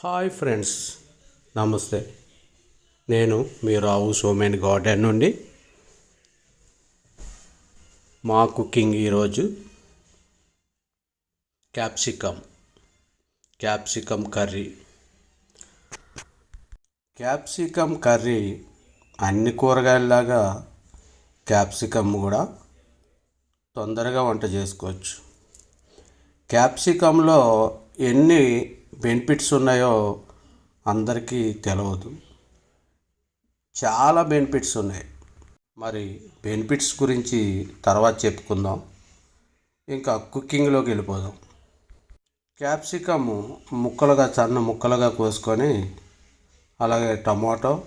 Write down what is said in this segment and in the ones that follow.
Hi friends నమస్తే. నేను మీ రావు సోమేన్ garden నుండి. మా కుకింగ్ ఈరోజు capsicum capsicum curry. Capsicum curry అన్ని కూరగాయలలాగా క్యాప్సికమ్ కూడా తొందరగా వంట చేసుకోవచ్చు. క్యాప్సికంలో ఎన్ని బెనిఫిట్స్ ఉన్నాయో అందరికీ తెలియదు చాలా బెనిఫిట్స్ ఉన్నాయి. మరి బెనిఫిట్స్ గురించి తర్వాత చెప్పుకుందాం. ఇంకా కుకింగ్లోకి వెళ్ళిపోదాం. క్యాప్సికమ్ ముక్కలుగా సన్న ముక్కలుగా కోసుకొని అలాగే టమాటో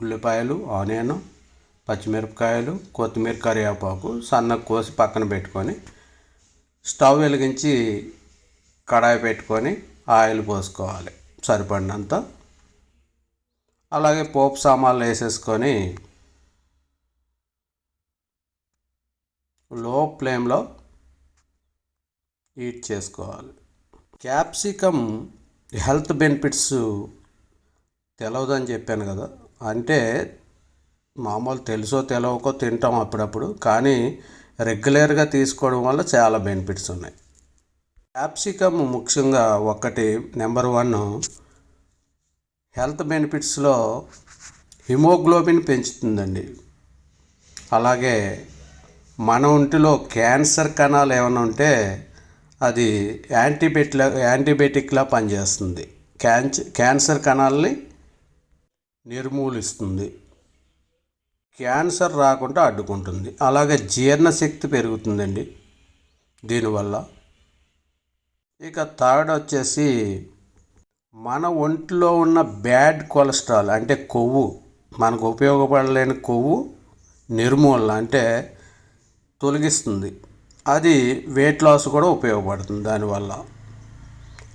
ఉల్లిపాయలు ఆనియన్ పచ్చిమిరపకాయలు కొత్తిమీర కరివేపాకు సన్న కోసి పక్కన పెట్టుకొని స్టవ్ వెలిగించి కడాయి పెట్టుకొని ఆయిల్ పోసుకోవాలి సరిపడినంత. అలాగే పోపు సామాన్లు వేసేసుకొని లో ఫ్లేమ్లో హీట్ చేసుకోవాలి. క్యాప్సికమ్ హెల్త్ బెనిఫిట్స్ తెలవదని చెప్పాను కదా. అంటే మామూలు తెలుసో తెలవకో తింటాం అప్పుడప్పుడు. కానీ రెగ్యులర్గా తీసుకోవడం వల్ల చాలా బెనిఫిట్స్ ఉన్నాయి. క్యాప్సికమ్ ముఖ్యంగా ఒకటి నెంబర్ వన్ హెల్త్ బెనిఫిట్స్లో హిమోగ్లోబిన్ పెంచుతుందండి. అలాగే మన ఒంటిలో క్యాన్సర్ కణాలు ఏమైనా ఉంటే అది యాంటీబెట్లా యాంటీబయాటిక్లా పనిచేస్తుంది. క్యాన్స్ క్యాన్సర్ కణాలని నిర్మూలిస్తుంది. క్యాన్సర్ రాకుండా అడ్డుకుంటుంది. అలాగే జీర్ణశక్తి పెరుగుతుందండి. దీనివల్ల ఇక థర్డ్ వచ్చేసి మన ఒంట్లో ఉన్న బ్యాడ్ కొలెస్ట్రాల్ అంటే కొవ్వు మనకు ఉపయోగపడలేని కొవ్వు నిర్మూలన అంటే తొలగిస్తుంది. అది వెయిట్ లాస్ కూడా ఉపయోగపడుతుంది దానివల్ల.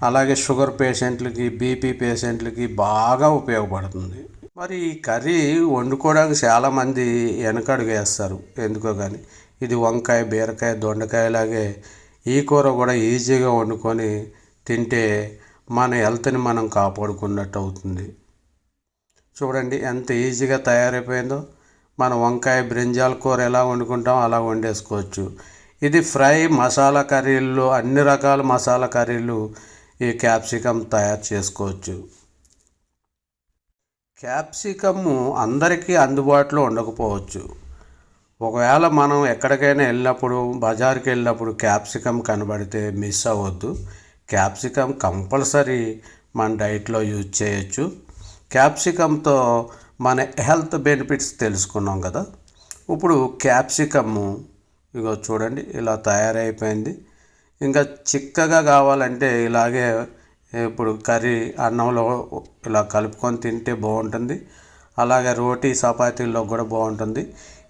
అలాగే షుగర్ పేషెంట్లకి బీపీ పేషెంట్లకి బాగా ఉపయోగపడుతుంది. మరి ఈ కర్రీ వండుకోవడానికి చాలామంది వెనకడుగు వేస్తారు. ఎందుకో కానీ ఇది వంకాయ బీరకాయ దొండకాయ లాగే ఈ కూర కూడా ఈజీగా వండుకొని తింటే మన హెల్త్ని మనం కాపాడుకున్నట్టు అవుతుంది చూడండి ఎంత ఈజీగా తయారైపోయిందో. మన వంకాయ బ్రింజాల కూర ఎలా వండుకుంటాం అలా వండేసుకోవచ్చు. ఇది ఫ్రై మసాలా కర్రీల్లో అన్ని రకాల మసాలా కర్రీలు ఈ క్యాప్సికమ్ తయారు చేసుకోవచ్చు. క్యాప్సికమ్ అందరికీ అందుబాటులో ఉండకపోవచ్చు. ఒకవేళ మనం ఎక్కడికైనా వెళ్ళినప్పుడు బజార్కి వెళ్ళినప్పుడు క్యాప్సికమ్ కనబడితే మిస్ అవ్వద్దు. క్యాప్సికమ్ కంపల్సరీ మన డైట్లో యూజ్ చేయొచ్చు. క్యాప్సికమ్తో మన హెల్త్ బెనిఫిట్స్ తెలుసుకున్నాం కదా. ఇప్పుడు క్యాప్సికమ్ ఇగో చూడండి ఇలా తయారైపోయింది. ఇంకా చిక్కగా కావాలంటే ఇలాగే ఇప్పుడు కర్రీ అన్నంలో ఇలా కలుపుకొని తింటే బాగుంటుంది. అలాగే రోటీ చపాతీల్లో కూడా బాగుంటుంది.